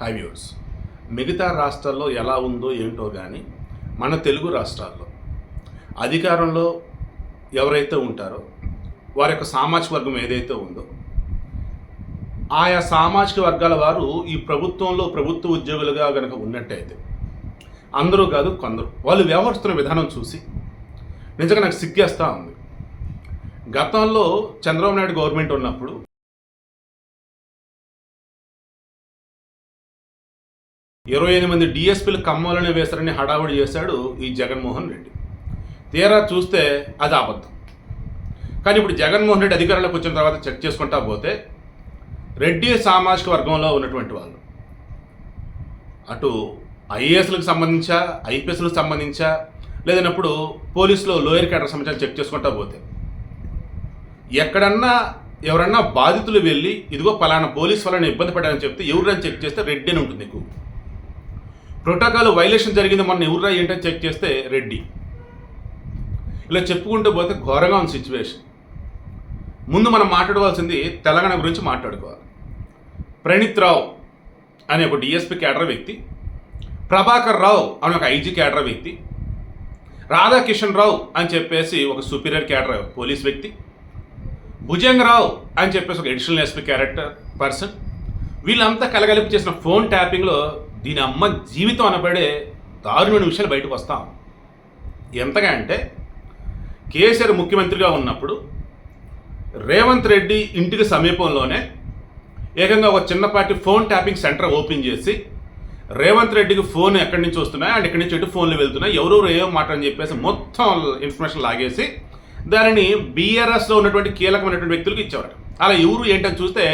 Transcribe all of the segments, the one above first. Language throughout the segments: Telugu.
హై వ్యూర్స్ మిగతా రాష్ట్రాల్లో ఎలా ఉందో ఏంటో కానీ మన తెలుగు రాష్ట్రాల్లో అధికారంలో ఎవరైతే ఉంటారో వారి యొక్క సామాజిక వర్గం ఏదైతే ఉందో ఆయా సామాజిక వర్గాల వారు ఈ ప్రభుత్వంలో ప్రభుత్వ ఉద్యోగులుగా కనుక ఉన్నట్టయితే అందరూ కాదు కొందరు వాళ్ళు వ్యవహరిస్తున్న విధానం చూసి నిజంగా నాకు సిగ్గేస్తూ ఉంది. గతంలో చంద్రబాబు నాయుడు గవర్నమెంట్ ఉన్నప్పుడు ఇరవై ఎనిమిది మంది డిఎస్పీలు కమ్మాలని వేశారని హడావుడి చేశాడు ఈ జగన్మోహన్ రెడ్డి. తీరా చూస్తే అది అబద్ధం. కానీ ఇప్పుడు జగన్మోహన్ రెడ్డి అధికారంలోకి వచ్చిన తర్వాత చెక్ చేసుకుంటా పోతే రెడ్డి సామాజిక వర్గంలో ఉన్నటువంటి వాళ్ళు అటు ఐఏఎస్లకు సంబంధించా ఐపీఎస్లకు సంబంధించా లేదన్నప్పుడు పోలీసులో లోయర్ క్యాడర్ సంబంధించి చెక్ చేసుకుంటా పోతే ఎక్కడన్నా ఎవరన్నా బాధితులు వెళ్ళి ఇదిగో పలానా పోలీస్ వలన ఇబ్బంది పడాలని చెప్తే ఎవరైనా చెక్ చేస్తే రెడ్డి అని ఉంటుంది ఎక్కువ. ప్రోటోకాల్ వైలేషన్ జరిగింది మొన్న ఎవరురా ఏంటని చెక్ చేస్తే రెడ్డి. ఇలా చెప్పుకుంటూ పోతే ఘోరంగా ఉంది సిచ్యువేషన్ ముందు మనం మాట్లాడవలసింది తెలంగాణ గురించి మాట్లాడుకోవాలి. ప్రణీత్ రావు అనే ఒక డిఎస్పి క్యాడర్ వ్యక్తి ప్రభాకర్ రావు అని ఒక ఐజీ క్యాడర్ వ్యక్తి రాధాకిషన్ రావు అని చెప్పేసి ఒక సుపీరియర్ క్యాడర్ పోలీస్ వ్యక్తి భుజంగరావు అని చెప్పేసి ఒక ఎడిషనల్ ఎస్పీ క్యారెక్టర్ పర్సన్ వీళ్ళంతా కలగలిపి చేసిన ఫోన్ ట్యాపింగ్లో దీని అమ్మ జీవితం అనబడే దారుణమైన విషయాలు బయటకు వస్తాం ఎంతగా అంటే కేసీఆర్ ముఖ్యమంత్రిగా ఉన్నప్పుడు రేవంత్ రెడ్డి ఇంటికి సమీపంలోనే ఏకంగా ఒక చిన్నపాటి ఫోన్ ట్యాపింగ్ సెంటర్ ఓపెన్ చేసి రేవంత్ రెడ్డికి ఫోన్ ఎక్కడి నుంచి వస్తున్నాయి అండ్ ఎక్కడి నుంచి ఎటు ఫోన్లు వెళ్తున్నాయి ఎవరెవరు ఏం మాట అని చెప్పేసి మొత్తం ఇన్ఫర్మేషన్ లాగేసి దానిని బీఆర్ఎస్లో ఉన్నటువంటి కీలకమైనటువంటి వ్యక్తులకు ఇచ్చేవారు అలా ఎవరు ఏంటని చూస్తే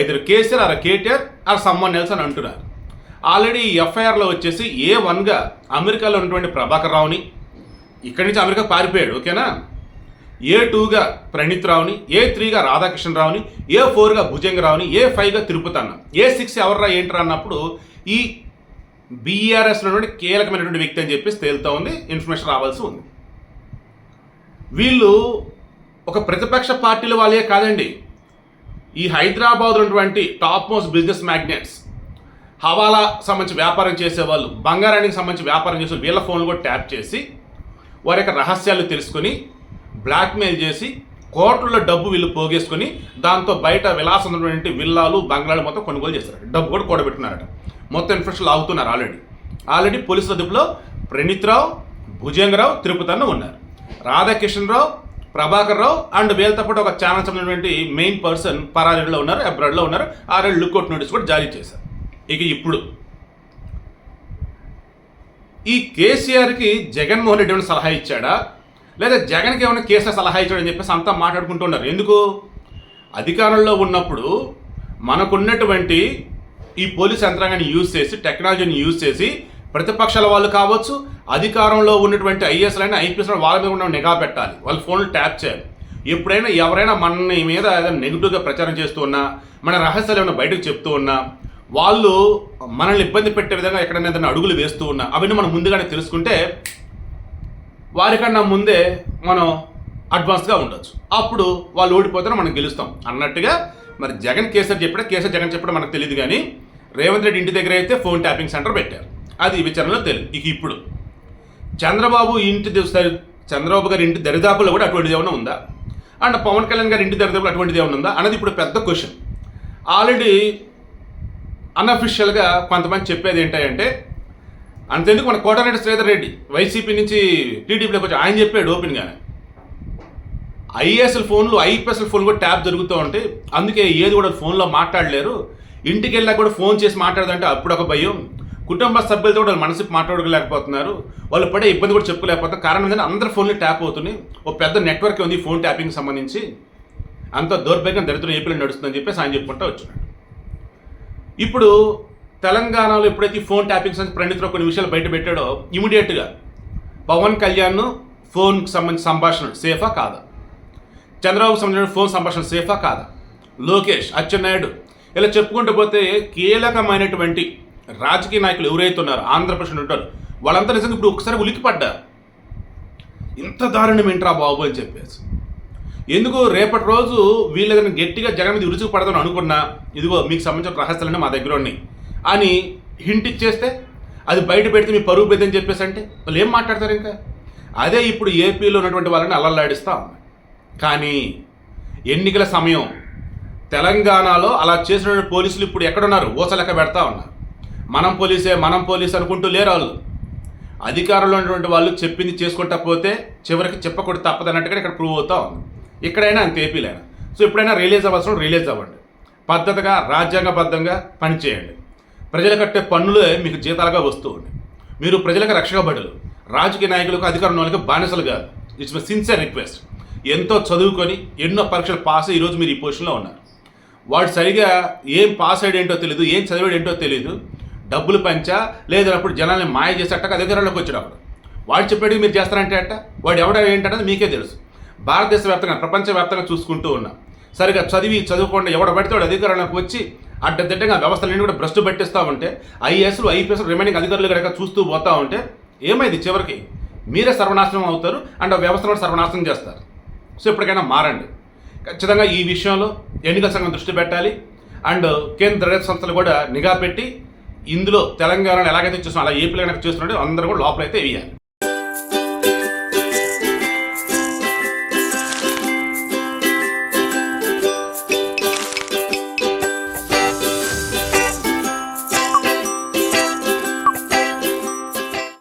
ఇద్దరు కేసీఆర్ అలా కేటీఆర్ అలా సమ్మన్ నెల్స్ అని అంటున్నారు. ఆల్రెడీ ఎఫ్ఐఆర్లో వచ్చేసి ఏ వన్గా అమెరికాలో ఉన్నటువంటి ప్రభాకర్ రావుని ఇక్కడి నుంచి అమెరికా పారిపోయాడు ఓకేనా? ఏ టూగా ప్రణీత్ రావుని ఏ త్రీగా రాధాకృష్ణ రావుని ఏ ఫోర్గా భుజంగ రావుని ఏ ఫైవ్గా తిరుపతి అన్న ఏ సిక్స్ ఎవర్రా ఏంట్రా అన్నప్పుడు ఈ బీఆర్ఎస్లో కీలకమైనటువంటి వ్యక్తి అని చెప్పేసి తేలుతూ ఉంది ఇన్ఫర్మేషన్ రావాల్సి ఉంది. వీళ్ళు ఒక ప్రతిపక్ష పార్టీల వాళ్ళే కాదండి. ఈ హైదరాబాద్ ఉన్నటువంటి టాప్ మోస్ట్ బిజినెస్ మ్యాగ్నెట్స్ హవాలా సంబంధించి వ్యాపారం చేసేవాళ్ళు బంగారానికి సంబంధించి వ్యాపారం చేసే వీళ్ళ ఫోన్లు కూడా ట్యాప్ చేసి వారి యొక్క రహస్యాలు తెలుసుకొని బ్లాక్మెయిల్ చేసి కోట్ల డబ్బు వీళ్ళు పోగేసుకొని దాంతో బయట విలాసమైనటువంటి విల్లాలు బంగ్లాలు మొత్తం కొనుగోలు చేస్తారు డబ్బు కూడా కూడబెట్టున్నారట మొత్తం ఇన్ఫర్మేషన్ అవుతున్నారు ఆల్రెడీ ఆల్రెడీ పోలీసు అదుపులో ప్రణీత్ రావు భుజంగరావు తిరుపతన్న ఉన్నారు. రాధాకిషన్ రావు ప్రభాకర్ రావు అండ్ వీళ్ళతో పాటు ఒక ఛానల్ సంబంధించినటువంటి మెయిన్ పర్సన్ పరారీలో ఉన్నారు అబ్రాడ్లో ఉన్నారు. ఆల్రెడీ లుక్అవుట్ నోటీస్ కూడా జారీ చేశారు. ఇక ఇప్పుడు. ఈ కేసీఆర్కి జగన్మోహన్ రెడ్డి ఏమైనా సలహా ఇచ్చాడా? లేదా జగన్కి ఏమైనా కేసీఆర్ సలహా ఇచ్చాడని చెప్పేసి అంతా మాట్లాడుకుంటున్నారు. ఎందుకు? అధికారంలో ఉన్నప్పుడు మనకున్నటువంటి ఈ పోలీస్ యంత్రాంగాన్ని యూజ్ చేసి టెక్నాలజీని యూజ్ చేసి ప్రతిపక్షాల వాళ్ళు కావచ్చు అధికారంలో ఉన్నటువంటి ఐఎస్లైనా ఐపీఎస్ వాళ్ళ మీద ఉన్న నిఘా పెట్టాలి. వాళ్ళ ఫోన్లు ట్యాప్ చేయాలి. ఎప్పుడైనా ఎవరైనా మన మీద ఏదైనా నెగిటివ్గా ప్రచారం చేస్తూ ఉన్నా మన రహస్యాలు ఏమైనా బయటకు చెప్తూ ఉన్నా వాళ్ళు మనల్ని ఇబ్బంది పెట్టే విధంగా ఎక్కడైనా ఏదైనా అడుగులు వేస్తూ ఉన్నా అవన్నీ మనం ముందుగానే తెలుసుకుంటే వారికన్నా ముందే మనం అడ్వాన్స్గా ఉండొచ్చు. అప్పుడు వాళ్ళు ఓడిపోతే మనం గెలుస్తాం. అన్నట్టుగా మరి జగన్ కేసీఆర్ చెప్పడం కేసీఆర్ జగన్ చెప్పడం మనకు తెలియదు కానీ రేవంత్ రెడ్డి ఇంటి దగ్గర అయితే ఫోన్ ట్యాపింగ్ సెంటర్ పెట్టారు. అది విచారణలో తెలియదు. ఇక ఇప్పుడు చంద్రబాబు ఇంటి చంద్రబాబు గారి ఇంటి దరిదాపులో కూడా అటువంటిది ఏమైనా ఉందా? అండ్ పవన్ కళ్యాణ్ గారి ఇంటి దరిదాపులో అటువంటిది ఏమైనా ఉందా? అన్నది ఇప్పుడు పెద్ద క్వశ్చన్. ఆల్రెడీ అన్అఫిషియల్గా కొంతమంది చెప్పేది ఏంటంటే అంతెందుకు మన కోటారెడ్డి శ్రీధర్ రెడ్డి వైసీపీ నుంచి టీడీపీలోకి వచ్చి ఆయన చెప్పాడు ఓపెన్గానే. ఐఏఎస్ఎల్ ఫోన్లు ఐపీఎస్ఎల్ ఫోన్ కూడా ట్యాప్ జరుగుతూ ఉంటే అందుకే ఏది కూడా ఫోన్లో మాట్లాడలేరు. ఇంటికి వెళ్ళాక కూడా ఫోన్ చేసి మాట్లాడదంటే అప్పుడు ఒక భయం. కుటుంబ సభ్యులతో కూడా వాళ్ళు మనసు మాట్లాడలేకపోతున్నారు వాళ్ళు పడే ఇబ్బంది కూడా చెప్పుకోలేకపోతున్నారు. కారణం ఏంటంటే అందరి ఫోన్లు ట్యాప్ అవుతున్నాయి. ఒక పెద్ద నెట్వర్క్ ఉంది ఫోన్ ట్యాపింగ్ సంబంధించి. అంత దౌర్భాగ్యం దరిద్రం ఏపీలో నడుస్తుందని చెప్పేసి ఆయన చెప్పుకుంటూ వచ్చినాడు. ఇప్పుడు తెలంగాణలో ఎప్పుడైతే ఫోన్ ట్యాపింగ్ సంబంధించి ప్రణీత్లో కొన్ని విషయాలు బయట పెట్టాడో ఇమీడియట్గా పవన్ కళ్యాణ్ ఫోన్కి సంబంధించిన సంభాషణ సేఫా కాదా? చంద్రబాబు సంబంధించిన ఫోన్ సంభాషణ సేఫా కాదా? లోకేష్ అచ్చెన్నాయుడు ఇలా చెప్పుకుంటూ పోతే కీలకమైనటువంటి రాజకీయ నాయకులు ఎవరైతే ఉన్నారో ఆంధ్రప్రదేశ్ ఉంటారు వాళ్ళంతా నిజంగా ఇప్పుడు ఒకసారి ఉలికిపడ్డారు ఇంత దారుణం ఏంట్రా బాబు అని చెప్పేసి. ఎందుకు రేపటి రోజు వీళ్ళు గట్టిగా జగన్ మీద విరుచుకు పడదని అనుకున్నా ఇదిగో మీకు సంబంధించిన రహస్యాలన్నీ మా దగ్గర ఉన్నాయి అని హింట్ ఇచ్చేస్తే అది బయట పెడితే మీ పరుగు పెద్దని చెప్పేసి అంటే వాళ్ళు ఏం మాట్లాడతారు ఇంకా? అదే ఇప్పుడు ఏపీలో ఉన్నటువంటి వాళ్ళని అల్లల్లాడిస్తా కానీ ఎన్నికల సమయం తెలంగాణలో అలా చేసిన పోలీసులు ఇప్పుడు ఎక్కడున్నారు? ఊసలెక్క పెడతా ఉన్నారు మనం పోలీసే మనం పోలీస్ అనుకుంటూ లేరు వాళ్ళు. అధికారంలో ఉన్నటువంటి వాళ్ళు చెప్పింది చేసుకుంటా పోతే చివరికి చెప్పకూడదు తప్పదన్నట్టుగా ఇక్కడ ప్రూవ్ అవుతా ఉంది ఇక్కడైనా అంత ఏపీలైనా. సో ఎప్పుడైనా రిలీజ్ అవ్వాల్సిన రిలీజ్ అవ్వండి. పద్ధతిగా రాజ్యాంగబద్ధంగా పనిచేయండి. ప్రజలు కట్టే పన్నులే మీకు జీతాలుగా వస్తూ ఉంది మీరు ప్రజలకు రక్షకబడులు రాజకీయ నాయకులకు అధికారం వాళ్ళకి బానిసలు కాదు. It's my sincere request. ఎంతో చదువుకొని ఎన్నో పరీక్షలు పాస్ అయ్యి ఈరోజు మీరు ఈ పొజిషన్లో ఉన్నారు. వాడు సరిగా ఏం పాస్ అయ్యాడు ఏంటో తెలియదు ఏం చదివాడు ఏంటో తెలియదు డబ్బులు పంచా లేదా అప్పుడు జనాల్ని మాయ చేసేట అధికారంలోకి వచ్చేటప్పుడు వాడు చెప్పాడు మీరు చేస్తారంటే అట్ట? వాడు ఎవడ ఏంటన్నది మీకే తెలుసు. భారతదేశ వ్యాప్తంగా ప్రపంచవ్యాప్తంగా చూసుకుంటూ ఉన్నాం. సరిగా చదివి చదువుకుండా ఎవడ పడితే అధికారంలోకి వచ్చి అడ్డదిడ్డంగా వ్యవస్థలన్నీ కూడా భ్రష్టు పట్టిస్తూ ఉంటే ఐఏఎస్లు ఐపీఎస్ రిమైనింగ్ అధికారులు కనుక చూస్తూ పోతూ ఉంటే ఏమైంది చివరికి? మీరే సర్వనాశనం అవుతారు అండ్ ఆ వ్యవస్థను కూడా సర్వనాశనం చేస్తారు. సో ఇప్పటికైనా మారండి. ఖచ్చితంగా ఈ విషయంలో ఎన్నికల సంఘం దృష్టి పెట్టాలి. అండ్ కేంద్ర దర్యాప్తు సంస్థలు కూడా నిఘా పెట్టి ఇందులో తెలంగాణలో ఎలాగైతే చూస్తున్నారో అలా ఏపీలో కనుక చేస్తున్నారో అందరూ కూడా లోపలైతే వేయాలి.